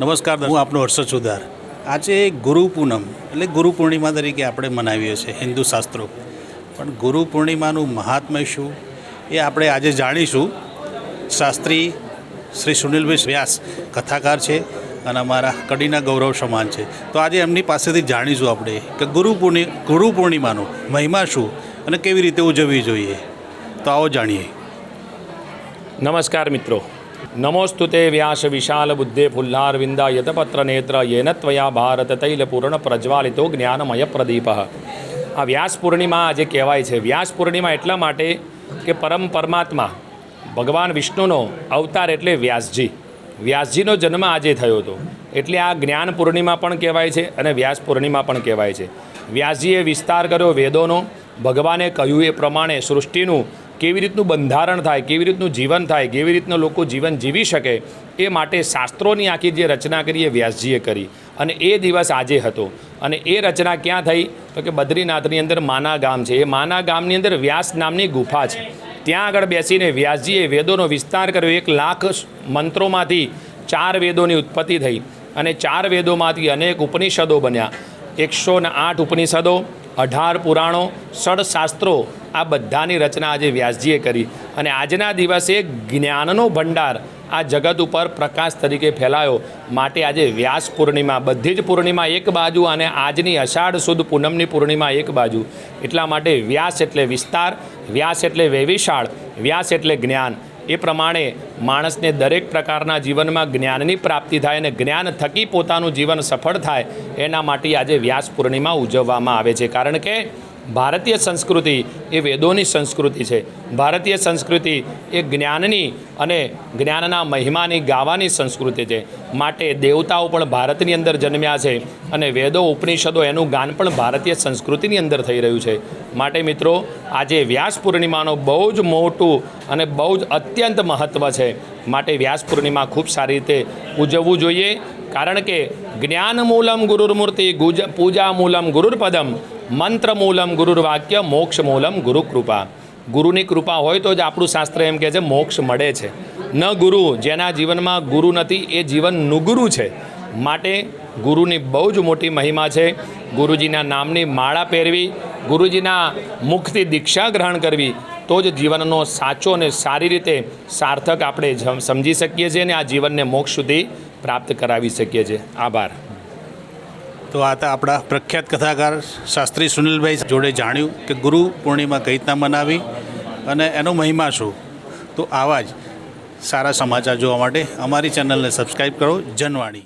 નમસ્કાર હું આપનો હર્ષદ સુધાર આજે ગુરુ પૂનમ એટલે ગુરુ પૂર્ણિમા તરીકે આપણે મનાવીએ છીએ હિન્દુ શાસ્ત્રો. પણ ગુરુ પૂર્ણિમાનું મહાત્મ્ય શું? એ આપણે આજે જાણીશું. શાસ્ત્રી શ્રી સુનિલભાઈ વ્યાસ કથાકાર છે અને અમારા કડીના ગૌરવ સમાન છે. તો આજે એમની પાસેથી જાણીશું આપણે કે ગુરુ પૂર્ણિ ગુરુ પૂર્ણિમાનો મહિમા શું અને કેવી રીતે ઉજવવી જોઈએ. તો આવો જાણીએ. નમસ્કાર મિત્રો. નમોસ્તુ તે વ્યાસ વિશાલ બુદ્ધે ફુલ્લારવિંદા યતપત્ર નેત્ર યેન ત્વયા ભારત તૈલ પૂર્ણ પ્રજ્વાલિતો જ્ઞાનમય પ્રદીપ આ વ્યાસ પૂર્ણિમા આજે કહેવાય છે વ્યાસ પૂર્ણિમા એટલા માટે કે પરમ પરમાત્મા ભગવાન વિષ્ણુનો અવતાર એટલે વ્યાસજી વ્યાસજીનો જન્મ આજે થયો હતો એટલે આ જ્ઞાન પૂર્ણિમા પણ કહેવાય છે અને વ્યાસ પૂર્ણિમા પણ કહેવાય છે વ્યાસજીએ વિસ્તાર કર્યો વેદોનો, ભગવાને કહ્યું એ પ્રમાણે સૃષ્ટિનું કેવી રીતનું બંધારણ થાય, કેવી રીતનું જીવન થાય, કેવી રીતનું લોકો જીવન જીવી શકે, એ માટે શાસ્ત્રોની આખી જે રચના કરી એ વ્યાસજીએ કરી. અને એ દિવસ આજે હતો. અને એ રચના ક્યાં થઈ? તો કે બદ્રીનાથની અંદર માના ગામ છે. એ માના ગામની અંદર વ્યાસ નામની ગુફા છે. ત્યાં આગળ બેસીને વ્યાસજીએ વેદોનો વિસ્તાર કર્યો. એક લાખ મંત્રોમાંથી ચાર વેદોની ઉત્પત્તિ થઈ. અને ચાર વેદોમાંથી અનેક ઉપનિષદો બન્યા. એકસો આઠ ઉપનિષદો અઢાર પુરાણો શાસ્ત્રો આ બધાની રચના આજે વ્યાસજીએ કરી. અને આજના દિવસે જ્ઞાનનો ભંડાર આ જગત ઉપર પ્રકાશ તરીકે ફેલાયો. માટે આજે વ્યાસ પૂર્ણિમા, બધી જ પૂર્ણિમા એક બાજુ અને આજની અષાઢ સુદ પૂનમની પૂર્ણિમા એક બાજુ. એટલા માટે વ્યાસ એટલે વિસ્તાર, વ્યાસ એટલે વૈવિશાળ, વ્યાસ એટલે જ્ઞાન. એ પ્રમાણે માણસને દરેક પ્રકારના જીવનમાં જ્ઞાનની પ્રાપ્તિ થાય અને જ્ઞાન થકી પોતાનું જીવન સફળ થાય, એના માટે આજે વ્યાસ પૂર્ણિમા ઉજવવામાં આવે છે. કારણ કે ભારતીય સંસ્કૃતિ એ વેદોની સંસ્કૃતિ છે. ભારતીય સંસ્કૃતિ એ જ્ઞાનની અને જ્ઞાનના મહિમાની ગાવાની સંસ્કૃતિ છે. માટે દેવતાઓ પણ ભારતની અંદર જન્મ્યા છે અને વેદો, ઉપનિષદો એનું ગાન પણ ભારતીય સંસ્કૃતિની અંદર થઈ રહ્યું છે. માટે મિત્રો, આજે વ્યાસ પૂર્ણિમાનો બહુ જ મોટું અને બહુ જ અત્યંત મહત્ત્વ છે. માટે વ્યાસ પૂર્ણિમા ખૂબ સારી રીતે ઉજવવું જોઈએ. કારણ કે જ્ઞાન મૂલમ ગુરુર્મૂર્તિ ગુજ, પૂજા મૂલમ ગુરુર્પદમ મંત્ર મૂલમ ગુરુર્વાક્ય મોક્ષ મૂલમ ગુરુ ગુરુની કૃપા હોય તો જ આપણું શાસ્ત્ર એમ કહે છે, મોક્ષ મળે છે. ન ગુરુ, જેના જીવનમાં ગુરુ નથી, એ જીવન નુગુરુ છે. માટે ગુરુની બહુ જ મોટી મહિમા છે. ગુરુજીના નામની માળા પહેરવી, ગુરુજીના મુખથી દીક્ષા ગ્રહણ કરવી, તો જ જીવનનો સાચો અને સારી રીતે સાર્થક આપણે સમજી શકીએ છીએ અને આ જીવનને મોક્ષ સુધી પ્રાપ્ત કરાવી શકીએ છીએ. આભાર. તો આ હતા આપણા પ્રખ્યાત કથાકાર શાસ્ત્રી સુનિલભાઈ જોડે જાણ્યું કે ગુરુ પૂર્ણિમા કઈ રીતના મનાવી અને એનો મહિમા શું? તો આવા જ સારા સમાચાર જોવા માટે અમારી ચેનલને સબસ્ક્રાઈબ કરો. જનવાણી.